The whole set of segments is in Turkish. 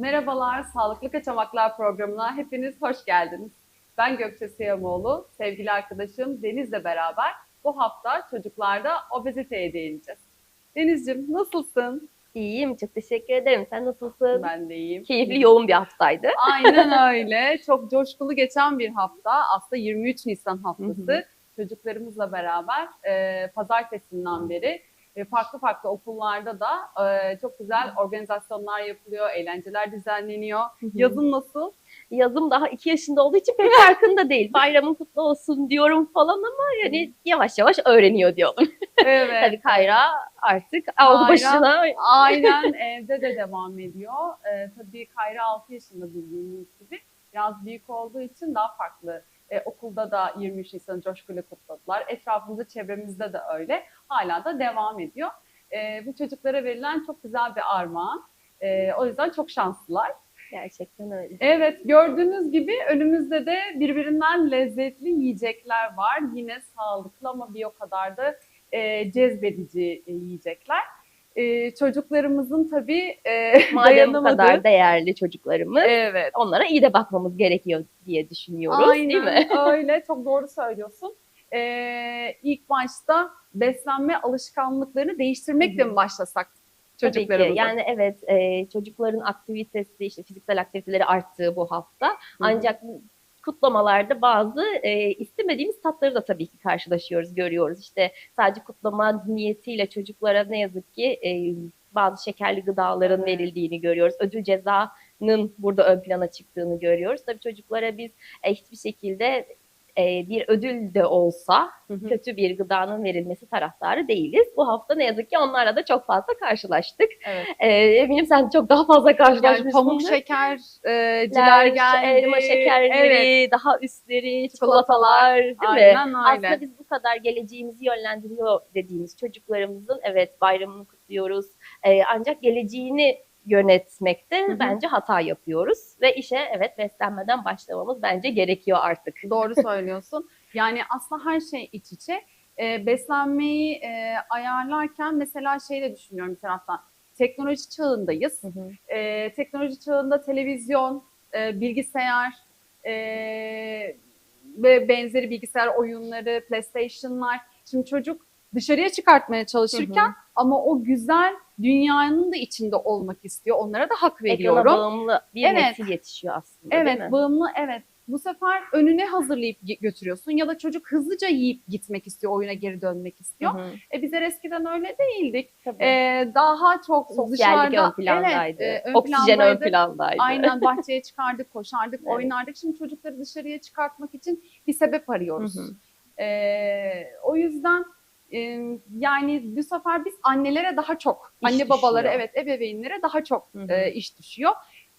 Merhabalar, Sağlıklı Kaçamaklar programına hepiniz hoş geldiniz. Ben Gökçe Siyamoğlu, sevgili arkadaşım Deniz'le beraber bu hafta çocuklarda obeziteye değineceğiz. Deniz'cim nasılsın? İyiyim, çok teşekkür ederim. Sen nasılsın? Ben de iyiyim. Keyifli, yoğun bir haftaydı. Aynen öyle. Çok coşkulu geçen bir hafta. Aslında 23 Nisan haftası. Hı hı. Çocuklarımızla beraber e, pazartesinden beri farklı farklı okullarda da e, çok güzel organizasyonlar yapılıyor, eğlenceler düzenleniyor. Yazın nasıl? Yazım daha iki yaşında olduğu için pek farkında değil. Bayramın kutlu olsun diyorum falan ama yani yavaş yavaş öğreniyor diyorum. Evet. Tabii Kayra artık aldı başına. Aynen evde de devam ediyor. Ee, tabii Kayra 6 yaşında bildiğiniz gibi. Biraz büyük olduğu için daha farklı. Ee, okulda da 23 Nisan coşkuyla kutladılar. Etrafımızda, çevremizde de öyle. Hala da devam ediyor. Ee, bu çocuklara verilen çok güzel bir armağan. Ee, o yüzden çok şanslılar. Gerçekten öyle. Evet gördüğünüz gibi önümüzde de birbirinden lezzetli yiyecekler var. Yine sağlıklı ama bir o kadar da e, cezbedici e, yiyecekler. E, çocuklarımızın tabii e, Madem bu kadar değerli çocuklarımız, Evet. onlara iyi de bakmamız gerekiyor diye düşünüyoruz Aynen değil mi? öyle çok doğru söylüyorsun. E, ilk başta beslenme alışkanlıklarını değiştirmekle mi başlasak Tabii ki. çocuklarımıza? Yani evet e, çocukların aktivitesi, işte fiziksel aktiviteleri arttığı bu hafta. Hı hı. Ancak kutlamalarda bazı e, istemediğimiz tatları da tabii ki karşılaşıyoruz, görüyoruz. İşte sadece kutlama niyetiyle çocuklara ne yazık ki e, bazı şekerli gıdaların verildiğini görüyoruz. Ödül cezanın burada ön plana çıktığını görüyoruz. Tabii çocuklara biz e, hiçbir şekilde e, bir ödül de olsa Hı hı. kötü bir gıdanın verilmesi taraftarı değiliz. Bu hafta ne yazık ki onlarla da çok fazla karşılaştık. Evet. Ee, eminim sen çok daha fazla Yani karşılaşmışsındır. pamuk şekerciler Ler, geldi. elma şekerleri, Evet. daha üstleri, Çikolatalar. çikolatalar, değil mi? Aynen. Aslında biz bu kadar geleceğimizi yönlendiriyor dediğimiz çocuklarımızın evet bayramını kutluyoruz. Ee, ancak geleceğini yönetmekte Hı hı. bence hata yapıyoruz ve işe evet beslenmeden başlamamız bence gerekiyor artık. Doğru söylüyorsun. Yani aslında her şey iç içe. Ee, beslenmeyi e, ayarlarken mesela şey de düşünüyorum bir taraftan. Teknoloji çağındayız. Ee, teknoloji çağında televizyon, e, bilgisayar e, ve benzeri bilgisayar oyunları, PlayStation'lar. Şimdi çocuk dışarıya çıkartmaya çalışırken Hı hı. Ama o güzel dünyanın da içinde olmak istiyor. Onlara da hak Ekrana veriyorum. bağımlı bir Evet. nesil yetişiyor aslında değil Evet, mi? bağımlı evet. Bu sefer önüne hazırlayıp götürüyorsun ya da çocuk hızlıca yiyip gitmek istiyor, oyuna geri dönmek istiyor. Hı hı. E bizler eskiden öyle değildik. Tabii. E, daha çok Sosyallik dışarıda ön plandaydı. Evet, e, ön Oksijen ön plandaydı. plandaydı. Aynen bahçeye çıkardık, koşardık, Evet. oynardık. Şimdi çocukları dışarıya çıkartmak için bir sebep arıyoruz. Hı hı. E, o yüzden e, yani bu sefer biz annelere daha çok, İş anne babalara düşüyor. evet ebeveynlere daha çok Hı hı. e, iş düşüyor.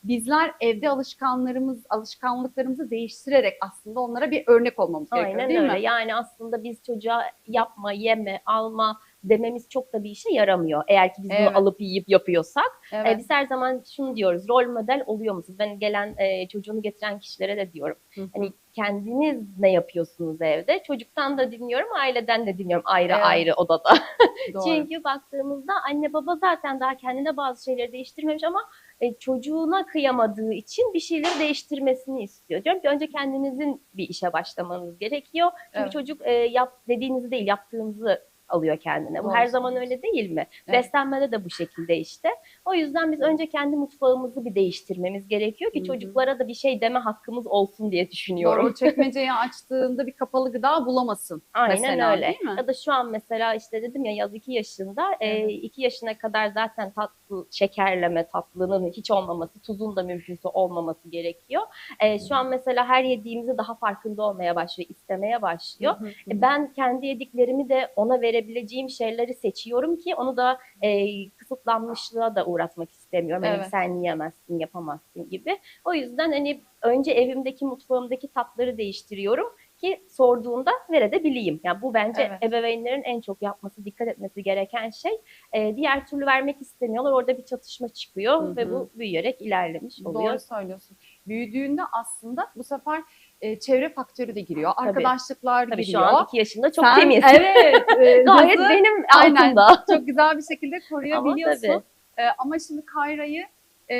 Bizler evde alışkanlarımız, alışkanlıklarımızı değiştirerek aslında onlara bir örnek olmamız gerekiyor Aynen değil öyle. mi? Yani aslında biz çocuğa yapma, yeme, alma dememiz çok da bir işe yaramıyor. Eğer ki biz Evet. bunu alıp yiyip yapıyorsak. Evet. Ee, biz her zaman şunu diyoruz. Rol model oluyor musunuz? Ben gelen e, çocuğunu getiren kişilere de diyorum. Hı hı. Hani kendiniz ne yapıyorsunuz evde? Çocuktan da dinliyorum, aileden de dinliyorum ayrı Evet. ayrı odada. Çünkü baktığımızda anne baba zaten daha kendine bazı şeyleri değiştirmemiş ama e, çocuğuna kıyamadığı için bir şeyleri değiştirmesini istiyor. Diyorum ki önce kendinizin bir işe başlamanız gerekiyor. Çünkü Evet. çocuk e, yap dediğinizi değil yaptığınızı alıyor kendine. Bu Doğru her zaman öyle değil mi? Evet. Beslenmede de bu şekilde işte. O yüzden biz önce kendi mutfağımızı bir değiştirmemiz gerekiyor ki Hı hı. çocuklara da bir şey deme hakkımız olsun diye düşünüyorum. Doğru. Çekmeceyi açtığında bir kapalı gıda bulamasın. Aynen mesela, öyle. değil mi? Ya da şu an mesela işte dedim ya yaz 2 yaşında. 2 Evet. yaşına kadar zaten tatlı, şekerleme, tatlının hiç olmaması, tuzun da mümkünse olmaması gerekiyor. E, şu an mesela her yediğimizi daha farkında olmaya başlıyor, istemeye başlıyor. Hı hı. E, Ben kendi yediklerimi de ona verebileceğim şeyleri seçiyorum ki onu da e, kısıtlanmışlığa da uğratmak istemiyorum. Hani Evet. sen yiyemezsin, yapamazsın gibi. O yüzden hani önce evimdeki, mutfağımdaki tatları değiştiriyorum ki sorduğunda verebileyim. Yani bu bence Evet. ebeveynlerin en çok yapması, dikkat etmesi gereken şey. E, diğer türlü vermek istemiyorlar. Orada bir çatışma çıkıyor Hı ve bu büyüyerek ilerlemiş oluyor. Doğru söylüyorsun. Büyüdüğünde aslında bu sefer e, çevre faktörü de giriyor. Arkadaşlıklar Tabii şu giriyor. an 2 yaşında çok Sen- temiz. Evet. e, Gayet hızı benim Aynen. çok güzel bir şekilde Ama koruyabiliyorsun. tabii. E, ama şimdi Kayra'yı e,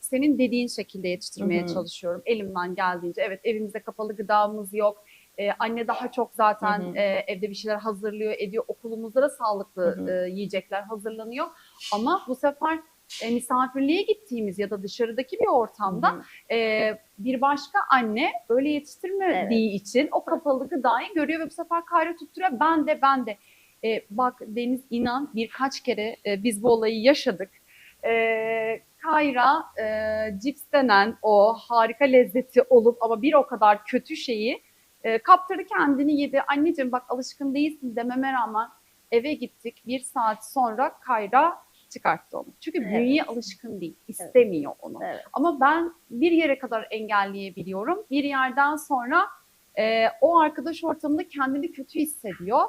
senin dediğin şekilde yetiştirmeye Hı hı. çalışıyorum elimden geldiğince. Evet evimizde kapalı gıdamız yok. Ee, anne daha çok zaten Hı hı. e, evde bir şeyler hazırlıyor, ediyor. Okulumuzda da sağlıklı Hı hı. e, yiyecekler hazırlanıyor. Ama bu sefer e, misafirliğe gittiğimiz ya da dışarıdaki bir ortamda e, bir başka anne öyle yetiştirmediği için o kapalı gıdayı görüyor ve bu sefer kayra tutturuyor. Ben de ben de. E, bak Deniz inan birkaç kere e, biz bu olayı yaşadık. E, Kayra e, cips denen o harika lezzeti olup ama bir o kadar kötü şeyi e, kaptırdı kendini yedi. Anneciğim bak alışkın değilsin dememe rağmen eve gittik. Bir saat sonra Kayra çıkarttı onu. Çünkü Evet. bünyeye alışkın değil, istemiyor onu. Evet. Ama ben bir yere kadar engelleyebiliyorum. Bir yerden sonra e, o arkadaş ortamında kendini kötü hissediyor.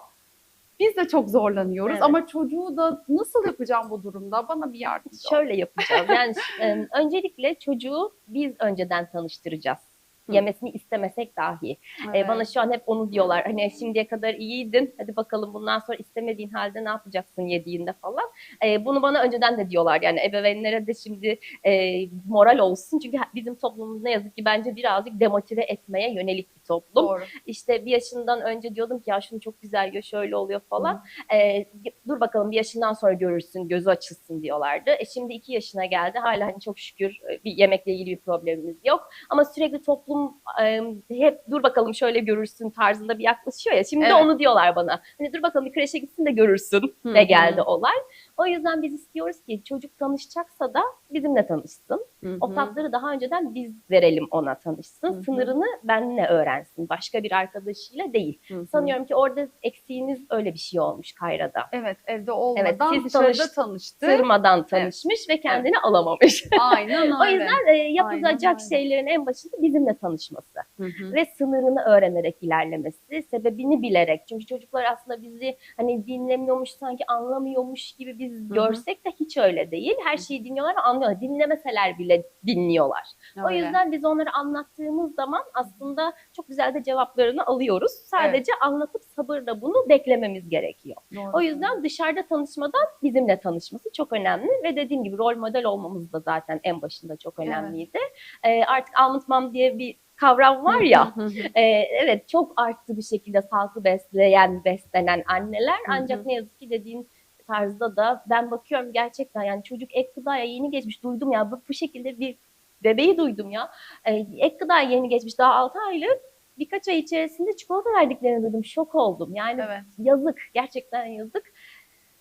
Biz de çok zorlanıyoruz Evet. ama çocuğu da nasıl yapacağım bu durumda? Bana bir yardımcı ol. Şöyle yapacağız. Yani öncelikle çocuğu biz önceden tanıştıracağız. Hı. Yemesini istemesek dahi. E, Evet. bana şu an hep onu diyorlar. Hani şimdiye kadar iyiydin. Hadi bakalım bundan sonra istemediğin halde ne yapacaksın yediğinde falan. E, bunu bana önceden de diyorlar. Yani ebeveynlere de şimdi e, moral olsun. Çünkü bizim toplumumuz ne yazık ki bence birazcık demotive etmeye yönelik bir toplum. Doğru. İşte bir yaşından önce diyordum ki ya şunu çok güzel gör şöyle oluyor falan. Ee, dur bakalım bir yaşından sonra görürsün gözü açılsın diyorlardı. E şimdi iki yaşına geldi hala hani çok şükür e, bir yemekle ilgili bir problemimiz yok. Ama sürekli toplum e, hep dur bakalım şöyle görürsün tarzında bir yaklaşıyor ya. Şimdi de Evet. onu diyorlar bana. Hani dur bakalım bir kreşe gitsin de görürsün Hı de geldi olay. O yüzden biz istiyoruz ki çocuk tanışacaksa da bizimle tanışsın. Hı O tatları daha önceden biz verelim ona tanışsın. Hı hı. Sınırını benle öğrensin. Başka bir arkadaşıyla değil. Hı hı. Sanıyorum ki orada eksiğiniz öyle bir şey olmuş Kayra'da. Evet evde olmadan siz dışarıda tanış- tanıştı. Sırmadan tanışmış ve kendini alamamış. Aynen öyle. o yüzden e, yapılacak öyle. şeylerin en başında bizimle tanışması Hı hı. ve sınırını öğrenerek ilerlemesi, sebebini bilerek. Çünkü çocuklar aslında bizi hani dinlemiyormuş sanki anlamıyormuş gibi biz hı. görsek de hiç öyle değil. Her şeyi dinliyorlar ve anlıyorlar. Dinlemeseler bile dinliyorlar. O Öyle. yüzden biz onları anlattığımız zaman aslında çok güzel de cevaplarını alıyoruz. Sadece anlatıp sabırla bunu beklememiz gerekiyor. Doğru O yüzden dışarıda tanışmadan bizimle tanışması çok önemli ve dediğim gibi rol model olmamız da zaten en başında çok önemliydi. Ee, artık mom diye bir kavram var ya. E, evet çok arttı bir şekilde sağlıklı besleyen, beslenen anneler. Ancak ne yazık ki dediğin tarzda da ben bakıyorum gerçekten yani çocuk ek gıdaya yeni geçmiş duydum ya bu, bu şekilde bir bebeği duydum ya. E, ek gıdaya yeni geçmiş daha 6 aylık birkaç ay içerisinde çikolata verdiklerini duydum. Şok oldum. Yani Evet. yazık gerçekten yazık.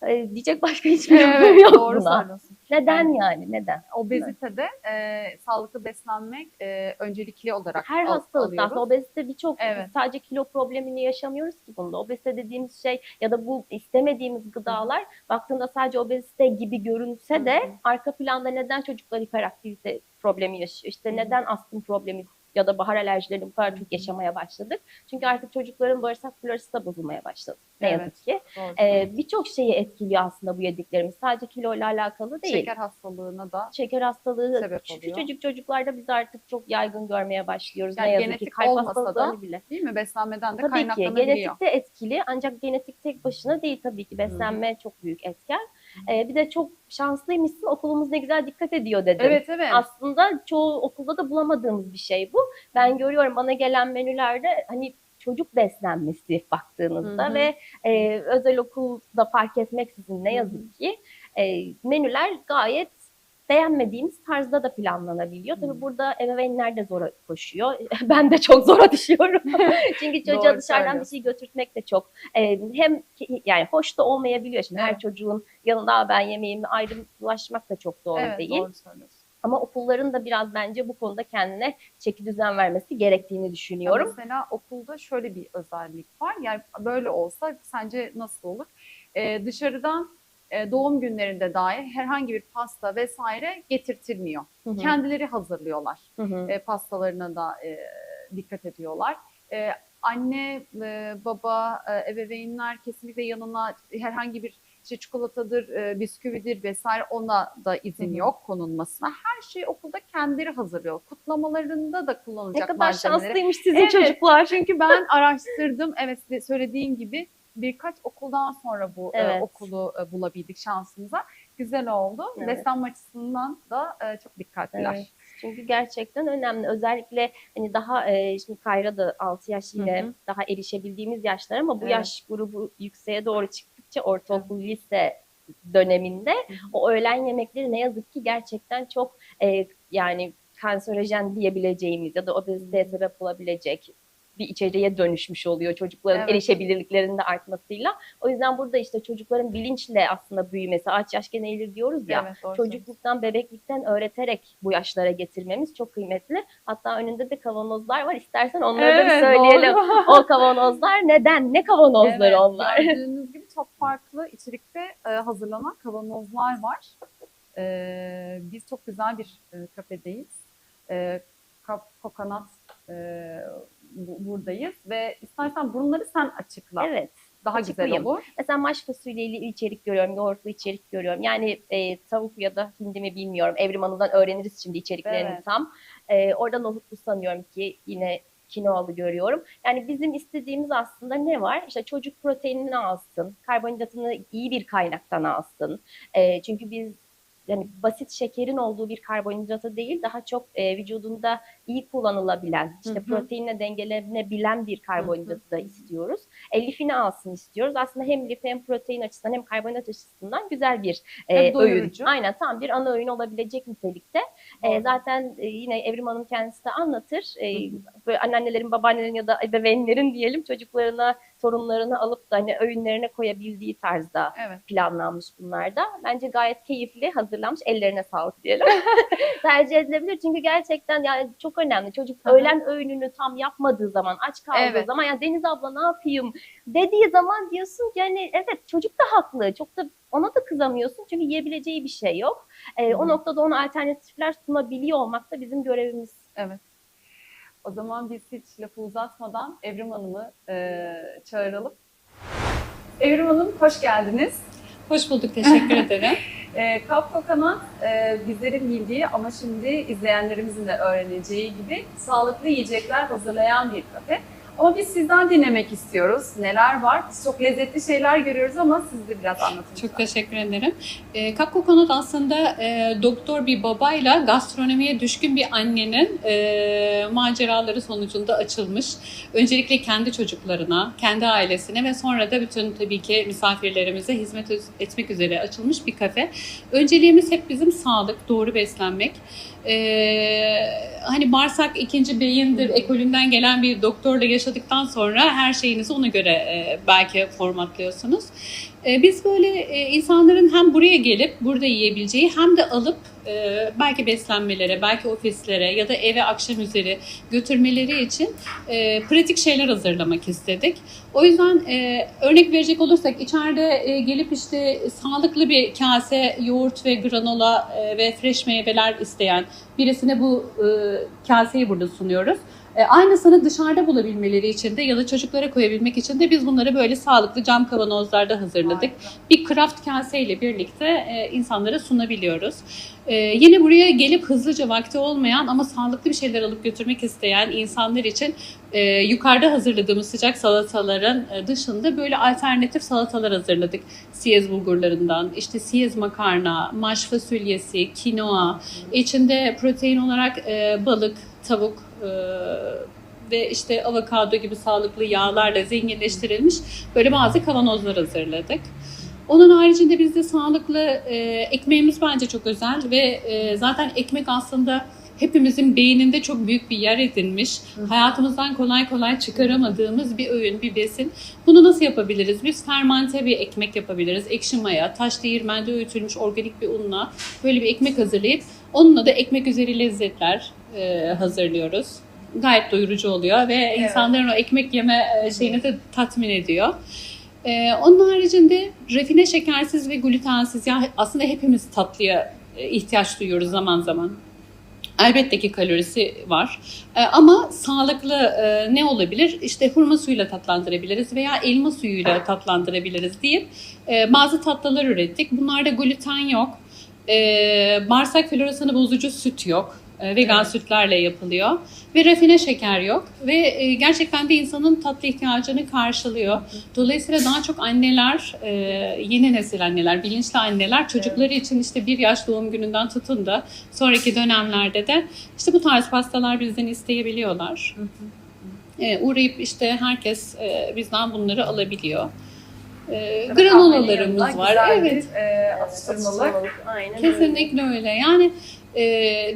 E, diyecek başka hiçbir şey Evet, yok doğru buna. söylüyorsun. Neden Yani- neden? Obezitede e, sağlıklı beslenmek e, öncelikli olarak Her al- hastalıkta alıyoruz. obezite birçok Evet. sadece kilo problemini yaşamıyoruz ki bunda. Obezite dediğimiz şey ya da bu istemediğimiz gıdalar baktığında sadece obezite gibi görünse de Hı hı. arka planda neden çocuklar hiperaktivite problemi yaşıyor? İşte Hı hı. neden astım problemi ya da bahar alerjilerini bu kadar çok yaşamaya başladık? Çünkü artık çocukların bağırsak florası da bozulmaya başladı. Ne Evet. yazık ki. Doğru Ee, birçok şeyi etkiliyor aslında bu yediklerimiz. Sadece kiloyla alakalı değil. Şeker hastalığına da Şeker hastalığı Sebep oluyor. küçücük çocuklarda biz artık çok yaygın görmeye başlıyoruz. Yani ne yazık ki genetik kalp olmasa da bile. değil mi beslenmeden de Tabii ki kaynaklanabiliyor. genetik de etkili ancak genetik tek başına değil tabii ki beslenme çok büyük etken. Ee, bir de çok şanslıymışsın okulumuz ne güzel dikkat ediyor dedim. Evet evet. Aslında çoğu okulda da bulamadığımız bir şey bu. Ben görüyorum bana gelen menülerde hani çocuk beslenmesi baktığınızda Hı hı. ve e, özel okulda fark etmeksizin ne yazık ki e, menüler gayet beğenmediğimiz tarzda da planlanabiliyor. Tabii burada ebeveynler de zora koşuyor. Ben de çok zora düşüyorum. Çünkü çocuğa Doğru dışarıdan bir söylüyorsun. şey götürtmek de çok e, hem yani hoş da olmayabiliyor. Şimdi her Evet. çocuğun yanında "Aa, ben yemeğimi ayrımlaşmak da çok doğru evet, değil. doğru söylüyorsun. Ama okulların da biraz bence bu konuda kendine çeki düzen vermesi gerektiğini düşünüyorum. Mesela okulda şöyle bir özellik var. Yani böyle olsa sence nasıl olur? Ee, dışarıdan e, doğum günlerinde dahi herhangi bir pasta vesaire getirtilmiyor. Hı hı. Kendileri hazırlıyorlar. Hı hı. E, pastalarına da e, dikkat ediyorlar. E, anne, e, baba, e, ebeveynler kesinlikle yanına herhangi bir işte çikolatadır, e, bisküvidir vesaire ona da izin Hı hı. yok konulmasına. Her şeyi okulda kendileri hazırlıyor. Kutlamalarında da Ne kullanılacak kadar malzemeleri. şanslıymış sizin Evet. çocuklar. Çünkü ben araştırdım. Evet size söylediğim gibi birkaç okuldan sonra bu e, Evet. okulu e, bulabildik şansımıza. güzel oldu. Evet. Beslenme açısından da e, çok dikkatliler. Evet. Çünkü gerçekten önemli. Özellikle hani daha e, şimdi Kayra da 6 yaş yine Hı hı. daha erişebildiğimiz yaşlar ama bu Evet. yaş grubu yükseğe doğru çıktıkça ortaokul, lise döneminde o öğlen yemekleri ne yazık ki gerçekten çok e, yani kanserojen diyebileceğimiz ya da obeziteye sebep olabilecek bir içeriğe dönüşmüş oluyor çocukların Evet. erişebilirliklerinin de artmasıyla. O yüzden burada işte çocukların bilinçle aslında büyümesi, ağaç yaş gene eğilir diyoruz ya. Evet, doğru çocukluktan, bebeklikten öğreterek bu yaşlara getirmemiz çok kıymetli. Hatta önünde de kavanozlar var. İstersen onları da bir Evet, söyleyelim. doğru. O kavanozlar neden? Ne kavanozları Evet, onlar? Gördüğünüz gibi çok farklı içerikte e, hazırlanan kavanozlar var. E, biz çok güzel bir e, kafedeyiz. E, Kap Kokonat e, bu- buradayız ve istersen bunları sen açıkla. Evet. Daha güzel açıklayayım. olur. Mesela maş fasulyeli içerik görüyorum, yoğurtlu içerik görüyorum. Yani e, tavuk ya da hindi mi bilmiyorum. Evrim Hanım'dan öğreniriz şimdi içeriklerini Evet. tam. E, orada nohutlu sanıyorum ki yine kinoalı görüyorum. Yani bizim istediğimiz aslında ne var? İşte çocuk proteinini alsın, karbonhidratını iyi bir kaynaktan alsın. E, çünkü biz yani basit şekerin olduğu bir karbonhidratı değil, daha çok e, vücudunda iyi kullanılabilen, işte Hı hı. proteinle dengelenebilen bir karbonhidratı da istiyoruz. E, lifini alsın istiyoruz. Aslında hem lif hem protein açısından hem karbonhidrat açısından güzel bir e, öğün. Aynen tam bir ana öğün olabilecek nitelikte. E, zaten e, yine Evrim Hanım kendisi de anlatır. E, böyle anneannelerin, babaannelerin ya da ebeveynlerin diyelim çocuklarına, torunlarına alıp da hani öğünlerine koyabildiği tarzda Evet. planlanmış bunlar da. Bence gayet keyifli hazırlanmış. Ellerine sağlık diyelim. Tercih edilebilir çünkü gerçekten yani çok önemli. Çocuk hı. öğlen öğününü tam yapmadığı zaman, aç kaldığı Evet. zaman ya Deniz abla ne yapayım dediği zaman diyorsun ki hani evet çocuk da haklı. Çok da ona da kızamıyorsun çünkü yiyebileceği bir şey yok. Ee, o noktada ona alternatifler sunabiliyor olmak da bizim görevimiz. Evet. O zaman biz hiç lafı uzatmadan Evrim Hanım'ı e, çağıralım. Evrim Hanım hoş geldiniz. Hoş bulduk, teşekkür ederim. E, Kapko Kanat e, bizlerin bildiği ama şimdi izleyenlerimizin de öğreneceği gibi sağlıklı yiyecekler hazırlayan bir kafe. Ama biz sizden dinlemek istiyoruz. Neler var? Çok lezzetli şeyler görüyoruz ama siz de biraz anlatın. Çok teşekkür ederim. E, Kapko Konut aslında e, doktor bir babayla gastronomiye düşkün bir annenin e, maceraları sonucunda açılmış. Öncelikle kendi çocuklarına, kendi ailesine ve sonra da bütün tabii ki misafirlerimize hizmet etmek üzere açılmış bir kafe. Önceliğimiz hep bizim sağlık, doğru beslenmek. E, hani bağırsak ikinci beyindir ekolünden gelen bir doktorla yaşadıktan sonra her şeyinizi ona göre e, belki formatlıyorsunuz. E, Biz böyle e, insanların hem buraya gelip burada yiyebileceği hem de alıp e, belki beslenmelere, belki ofislere ya da eve akşam üzeri götürmeleri için e, pratik şeyler hazırlamak istedik. O yüzden örnek verecek olursak içeride gelip işte sağlıklı bir kase yoğurt ve granola ve fresh meyveler isteyen birisine bu kaseyi burada sunuyoruz. E, aynısını dışarıda bulabilmeleri için de ya da çocuklara koyabilmek için de biz bunları böyle sağlıklı cam kavanozlarda hazırladık. Bir craft kaseyle birlikte e, insanlara sunabiliyoruz. E, yine buraya gelip hızlıca vakti olmayan ama sağlıklı bir şeyler alıp götürmek isteyen insanlar için e, yukarıda hazırladığımız sıcak salataların e, dışında böyle alternatif salatalar hazırladık. Siyez bulgurlarından, işte siyez makarna, maş fasulyesi, kinoa, içinde protein olarak e, balık, tavuk e, ve işte avokado gibi sağlıklı yağlarla zenginleştirilmiş böyle bazı kavanozlar hazırladık. Onun haricinde bizde sağlıklı e, ekmeğimiz bence çok özel ve e, zaten ekmek aslında hepimizin beyninde çok büyük bir yer edinmiş. Hayatımızdan kolay kolay çıkaramadığımız bir öğün, bir besin. Bunu nasıl yapabiliriz? Biz fermente bir ekmek yapabiliriz. Ekşi maya, taş değirmende öğütülmüş organik bir unla böyle bir ekmek hazırlayıp onunla da ekmek üzeri lezzetler e, hazırlıyoruz. Gayet doyurucu oluyor ve insanların o ekmek yeme e, şeyini de tatmin ediyor. Ee, onun haricinde rafine şekersiz ve glutensiz ya aslında hepimiz tatlıya e, ihtiyaç duyuyoruz zaman zaman. Elbette ki kalorisi var. Ee, ama sağlıklı e, ne olabilir? İşte hurma suyuyla tatlandırabiliriz veya elma suyuyla tatlandırabiliriz deyip e, bazı tatlılar ürettik. Bunlarda gluten yok. E, bağırsak florasını bozucu süt yok. E, vegan sütlerle yapılıyor ve rafine şeker yok ve e, gerçekten de insanın tatlı ihtiyacını karşılıyor. Dolayısıyla daha çok anneler, e, yeni nesil anneler, bilinçli anneler çocukları için işte bir yaş doğum gününden tutun da sonraki dönemlerde de işte bu tarz pastalar bizden isteyebiliyorlar. E, uğrayıp işte herkes bizden bunları alabiliyor. E, granulalarımız var. Evet. E, atıştırmalık. Aynen öyle. Kesinlikle öyle. Yani e,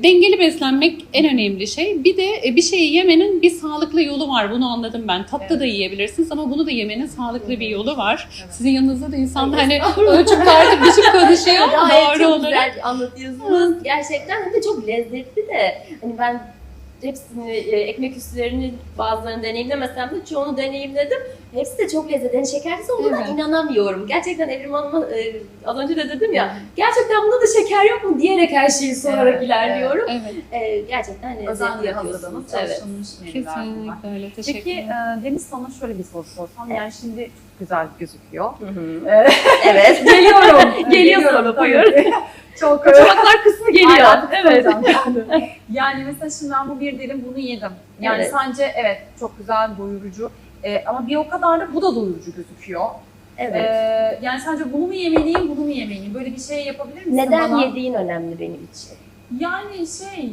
dengeli beslenmek en önemli şey. Bir de e, bir şeyi yemenin bir sağlıklı yolu var. Bunu anladım ben. Tatlı Evet. da yiyebilirsiniz ama bunu da yemenin sağlıklı bir yolu var. Evet. Sizin yanınızda da insanlar Ay, hani ölçüp tartıp biçip konuşuyor. Gayet Doğru çok olarak. güzel anlatıyorsunuz. Gerçekten hem de çok lezzetli de. Hani ben hepsini, e, ekmek üstlerini bazılarını deneyimlemesem de çoğunu deneyimledim. Hepsi de çok lezzetli. Yani şekersiz olduğuna Evet. inanamıyorum. Gerçekten Evrim Hanım'a e, az önce de dedim ya, gerçekten bunda da şeker yok mu diyerek her şeyi sorarak Evet, ilerliyorum. Evet. E, gerçekten lezzetli yapıyorsunuz. Evet. Kesinlikle öyle. Peki Teşekkürler. e, Deniz sana şöyle bir soru sorsam. Yani şimdi güzel gözüküyor. Hı hı. Evet. evet. Geliyorum. Geliyor sana, buyur. Çok Kaçamaklar kısmı geliyor. Aynen, evet. yani mesela şimdi ben bu bir dilim bunu yedim. Yani Evet. sence evet çok güzel doyurucu. E, ama bir o kadar da bu da doyurucu gözüküyor. Evet. E, yani sence bunu mu yemeliyim, bunu mu yemeliyim? Böyle bir şey yapabilir misin Neden bana? yediğin önemli benim için. Yani şey...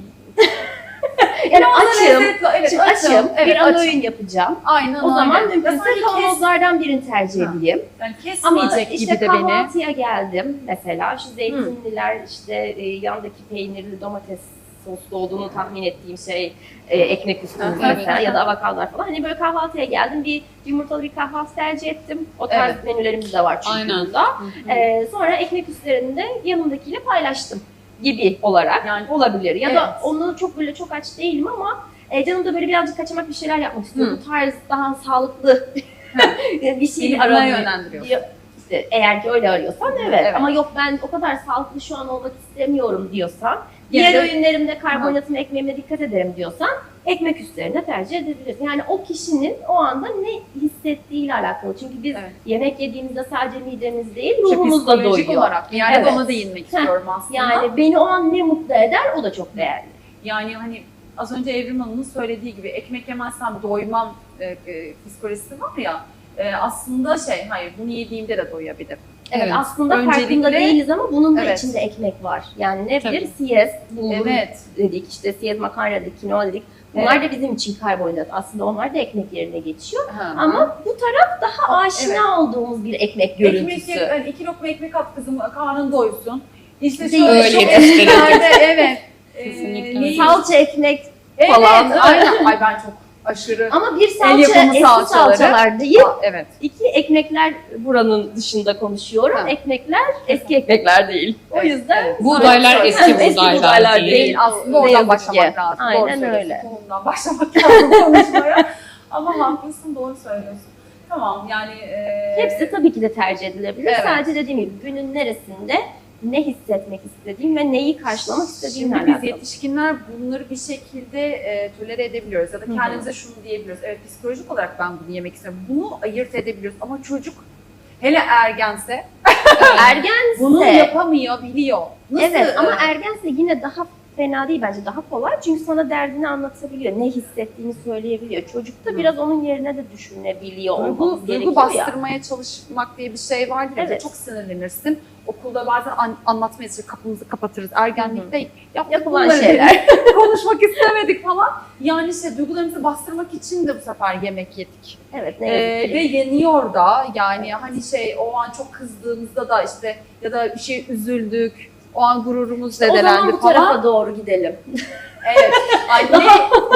Yani da açım. lezzetli, evet, Şimdi açım. Evet, bir ana açım. öğün yapacağım. Aynen O zaman öyle. mümkünse sanki kes- kavanozlardan birini tercih edeyim. Yani Ama kesmeyecek işte gibi de beni. kahvaltıya geldim mesela. Şu zeytinliler işte e, yandaki peynirli domates soslu olduğunu tahmin ettiğim şey e, ekmek üstü Evet. mesela ya da avokadolar falan. Hani böyle kahvaltıya geldim bir yumurtalı bir kahvaltı tercih ettim. O tarz Evet. menülerimiz de var çünkü Aynen. burada. E, sonra ekmek üstlerini de yanımdakiyle paylaştım gibi olarak Yani- olabilir. Ya da Evet. onu çok böyle çok aç değilim ama e, canım da böyle birazcık kaçamak bir şeyler yapmak istiyor. Bu tarz daha sağlıklı bir şey aramıyor. yönlendiriyor. İşte eğer ki öyle arıyorsan evet. Evet. Ama yok ben o kadar sağlıklı şu an olmak istemiyorum diyorsan, diğer de- öğünlerimde karbonhidratım ekmeğime dikkat ederim diyorsan ekmek üstlerine tercih edebilirsin. Yani o kişinin o anda ne hissettiğiyle alakalı. Çünkü biz Evet. yemek yediğimizde sadece midemiz değil, ruhumuz da doyuyor. olarak. Yani Evet. ona değinmek istiyorum aslında. Yani beni o an ne mutlu eder o da çok değerli. Yani hani az önce Evrim Hanım'ın söylediği gibi ekmek yemezsem doymam e, e, psikolojisi var ya e, aslında şey hayır bunu yediğimde de doyabilirim. Evet, Evet. aslında Öncelikle- farkında değiliz ama bunun da Evet. içinde ekmek var. Yani ne bilir? Siyez, bulgur Evet. dedik, işte siyez makarna dedik, kinoa dedik. Bunlar da bizim için karbonhidrat. Aslında onlar da ekmek yerine geçiyor. Ama bu taraf daha aşina Evet. olduğumuz bir ekmek ekmek görüntüsü. ye, hani iki lokma ekmek at kızım karnın doysun. İşte Değil. şöyle Öyle eskilerde evet. Kesinlikle Ee. Salça ekmek evet, falan. Aynen. Ay ben çok aşırı. ama bir El salça yapımı eski salçaları. salçalar değil. Aa, evet. İki ekmekler buranın dışında konuşuyorum. Ha. Ekmekler eski ekmekler değil. O Evet, yüzden evet. Buğdaylar Ha, eski buğdaylar değil. Değil aslında Ne oradan yazık başlamak ki. lazım. Aynen doğru söylüyorsun. öyle. Tohumdan başlamak lazım konuşmaya. Ama haklısın doğru söylüyorsun. Tamam yani. E, Hepsi tabii ki de tercih edilebilir. Evet. Sadece dediğim gibi günün neresinde ne hissetmek istediğim ve neyi karşılamak istediğimle Şimdi biz yetişkinler bunları bir şekilde e, tölere edebiliyoruz ya da kendimize şunu diyebiliyoruz. Evet psikolojik olarak ben bunu yemek istiyorum. Bunu ayırt edebiliyoruz ama çocuk hele ergense Ergense, bunu yapamıyor, biliyor. Nasıl? evet ama ergense yine daha fena değil bence daha kolay çünkü sana derdini anlatabiliyor, ne hissettiğini söyleyebiliyor. Çocukta Hı. biraz onun yerine de düşünebiliyor duygu, duygu gerekiyor ya. bastırmaya çalışmak diye bir şey vardır. Evet. Çok sinirlenirsin. Okulda bazen an, anlatmaya çalışır, kapımızı kapatırız. Ergenlikte yaptık Yapılan şeyler. konuşmak istemedik falan. Yani işte duygularımızı bastırmak için de bu sefer yemek yedik. evet ne Ee, ki. ve yeniyor da yani hani şey o an çok kızdığımızda da işte ya da bir şey üzüldük. O an gururumuz o zaman zedelendi bu falan. tarafa doğru gidelim. Evet. Anne,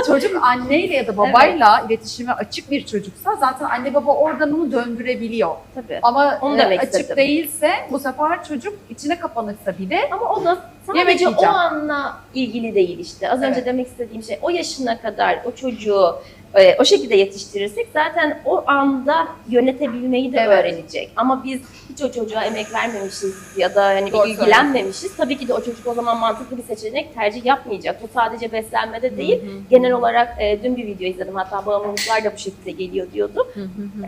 çocuk anneyle ya da babayla iletişime açık bir çocuksa zaten anne baba oradan onu döndürebiliyor. Tabii. Ama Onu e, demek açık istedim. değilse bu sefer çocuk içine kapanırsa bile Ama o da sadece o anla ilgili değil işte. Az önce Evet. demek istediğim şey o yaşına kadar o çocuğu e, o şekilde yetiştirirsek zaten o anda yönetebilmeyi de Evet. öğrenecek. Ama biz hiç o çocuğa emek vermemişiz ya da hani Doğru ilgilenmemişiz. Tabii ki de o çocuk o zaman mantıklı bir seçenek tercih yapmayacak. Bu sadece beslenmede değil. Genel olarak e, dün bir video izledim hatta bağımlılıklar da bu şekilde geliyor diyordu.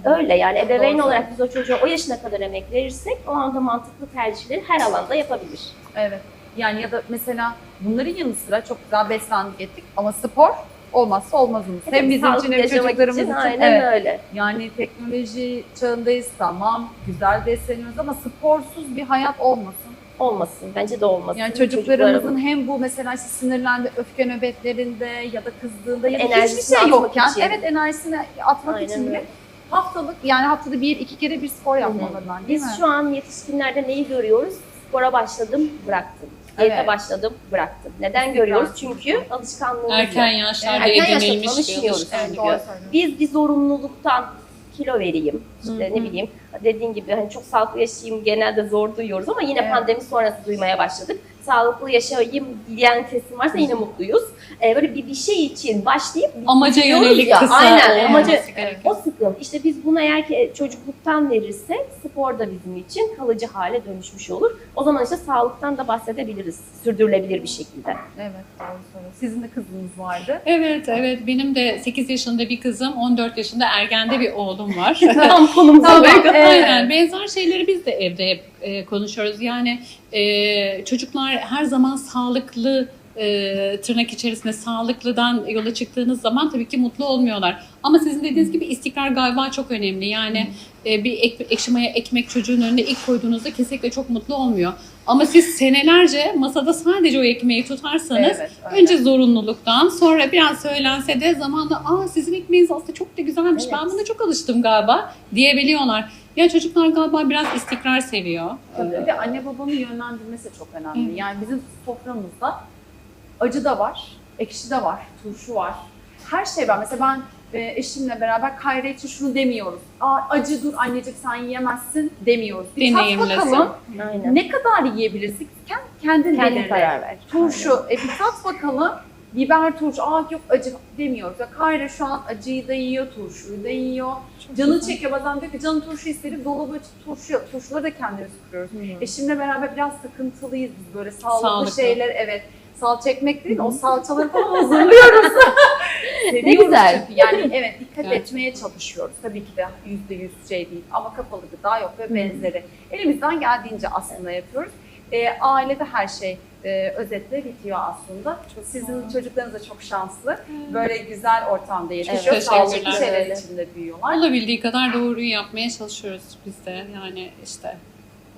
Öyle yani ebeveyn Doğru. olarak biz o çocuğa o yaşına kadar emek verirsek o anda mantıklı tercihleri her alanda yapabilir. Evet. Yani ya da mesela bunların yanı sıra çok güzel beslendik ettik ama spor olmazsa olmazımız. Hem bizim için hem çocuklarımız için. Aynen Evet. öyle. Yani teknoloji çağındayız tamam, güzel besleniyoruz ama sporsuz bir hayat olmasın. Olmasın. Bence de olmasın. Yani çocuklarımızın hem bu mesela işte sinirlendi, öfke nöbetlerinde ya da kızdığında ya da Enerjisini hiçbir şey yokken, için. evet enerjisini atmak Aynen için bile öyle. haftalık yani haftada bir iki kere bir spor yapmalılar değil Biz mi? şu an yetişkinlerde neyi görüyoruz? Spora başladım, bıraktım. Diyete Evet. başladım, bıraktım. Neden görüyoruz? Çünkü alışkanlığımız Erken yok. yaşlarda Erken yaşta edinilmiş bir tanışmıyoruz. alışkanlık. Evet, doğru diyor. söylüyorsun. Biz bir zorunluluktan kilo vereyim, işte ne bileyim dediğin gibi hani çok sağlıklı yaşayayım genelde zor duyuyoruz ama yine Evet. pandemi sonrası duymaya başladık. Sağlıklı yaşayayım diyen kesim varsa yine mutluyuz. Ee, böyle bir, bir şey için başlayıp Amaca yönelik ya, kısa aynen, olması amaca- gerekiyor. O sıkıntı. İşte biz bunu eğer ki çocukluktan verirsek spor da bizim için kalıcı hale dönüşmüş olur. O zaman işte sağlıktan da bahsedebiliriz. Sürdürülebilir bir şekilde. Evet doğru söylüyorsun. Sizin de kızınız vardı. Evet, evet. Benim de 8 yaşında bir kızım, 14 yaşında ergende bir oğlum var. Tam konumuza Tamam, evet. Aynen. Benzer şeyleri biz de evde hep e, konuşuyoruz. Yani e, çocuklar her zaman sağlıklı e, tırnak içerisinde sağlıklıdan yola çıktığınız zaman tabii ki mutlu olmuyorlar. Ama sizin dediğiniz gibi istikrar galiba çok önemli. Yani e, bir ek, ekşi maya ekmek çocuğun önüne ilk koyduğunuzda kesinlikle çok mutlu olmuyor. Ama siz senelerce masada sadece o ekmeği tutarsanız Evet. Önce zorunluluktan sonra biraz söylense de zamanla aa sizin ekmeğiniz aslında çok da güzelmiş Evet. ben buna çok alıştım galiba diyebiliyorlar. Ya çocuklar galiba biraz istikrar seviyor. Tabii bir de anne babanın yönlendirmesi çok önemli. Evet. Yani bizim soframızda acı da var, ekşi de var, turşu var. Her şey var. Mesela ben e, eşimle beraber Kayra için şunu demiyoruz. Aa, acı dur anneciğim sen yiyemezsin demiyoruz. Bir tat Deneyimlesin. bakalım Aynen. ne kadar yiyebilirsin kendin, kendin Kendi belirle. karar ver. Turşu, e, bir tat bakalım. Biber turşu, aa yok acı demiyoruz. Ya Kayra şu an acıyı da yiyor, turşuyu da yiyor. Canı çekiyor bazen diyor ki canı turşu istedim. Dolabı açıp turşu yok. Turşuları da kendimiz kuruyoruz. Eşimle beraber biraz takıntılıyız biz böyle sağlıklı, Sağlıklı. şeyler evet. Salça ekmek değil o salçaları falan hazırlıyoruz. Seviyoruz güzel. çünkü yani evet dikkat Evet. etmeye çalışıyoruz. Tabii ki de yüzde yüz şey değil ama kapalı gıda yok ve benzeri. Elimizden geldiğince aslında yapıyoruz. Ee, ailede her şey e, özetle bitiyor aslında. Sizin çocuklarınız da çok şanslı. Böyle güzel ortamda yetişiyor. Evet, Sağlıklı şeyler içinde büyüyorlar. Olabildiği kadar doğruyu yapmaya çalışıyoruz biz de yani işte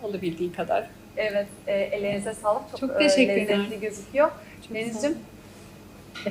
olabildiği kadar. Evet, e, ellerinize sağlık. Çok, Çok e, teşekkürler. lezzetli gözüküyor. Deniz'cim,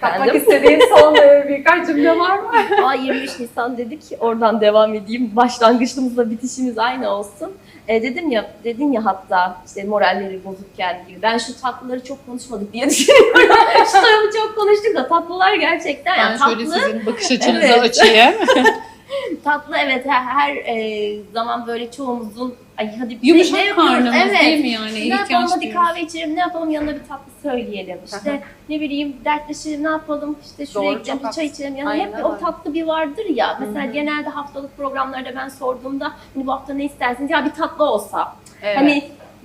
katmak istediğin son e, birkaç cümle var mı? Aa 23 Nisan dedik. Oradan devam edeyim. Başlangıçımızla bitişimiz aynı olsun. E, dedim ya, dedin ya hatta işte moralleri bozukken gibi. Ben şu tatlıları çok konuşmadık diye düşünüyorum. şu tarafı çok konuştuk da tatlılar gerçekten. Ben yani şöyle tatlı, sizin bakış açınızı Evet. açayım. tatlı evet her, her e, zaman böyle çoğumuzun ay hadi ne- ne Yumuşak yapıyoruz? karnımız evet. değil mi yani? Ne yapalım İhtiyaç hadi duyuyoruz. kahve içelim ne yapalım yanına bir tatlı söyleyelim. İşte ne bileyim dertleşelim ne yapalım işte şuraya Doğru, gidelim çok bir çay haklısın. içelim. Yani Aynen hep öyle. o tatlı bir vardır ya. Mesela genelde haftalık programlarda ben sorduğumda hani bu hafta ne istersiniz ya bir tatlı olsa. Evet. Hani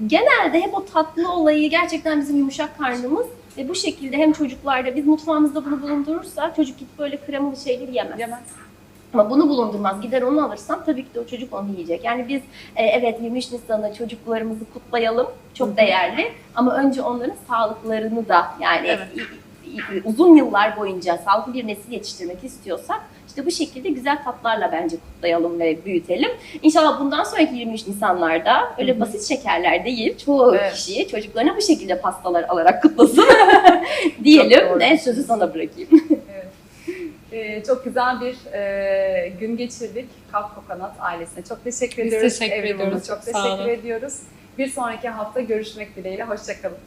genelde hep o tatlı olayı gerçekten bizim yumuşak karnımız ve bu şekilde hem çocuklarda biz mutfağımızda bunu bulundurursak çocuk gidip böyle kremalı şeyleri yemez. Yemez. Ama bunu bulundurmaz. Gider onu alırsam tabii ki de o çocuk onu yiyecek. Yani biz e, evet 23 Nisan'da çocuklarımızı kutlayalım. Çok değerli. Ama önce onların sağlıklarını da yani Evet. uzun yıllar boyunca sağlıklı bir nesil yetiştirmek istiyorsak işte bu şekilde güzel tatlarla bence kutlayalım ve büyütelim. İnşallah bundan sonraki 23 Nisanlarda öyle Hı hı. basit şekerler değil, çoğu Evet. kişi çocuklarına bu şekilde pastalar alarak kutlasın diyelim. Ne sözü sana bırakayım. Ee, çok güzel bir e, gün geçirdik Kalk Kokonat ailesine. Çok teşekkür Biz ediyoruz. teşekkür Evrim ediyoruz. Çok Çok sağ teşekkür olun. ediyoruz. Bir sonraki hafta görüşmek dileğiyle. Hoşçakalın.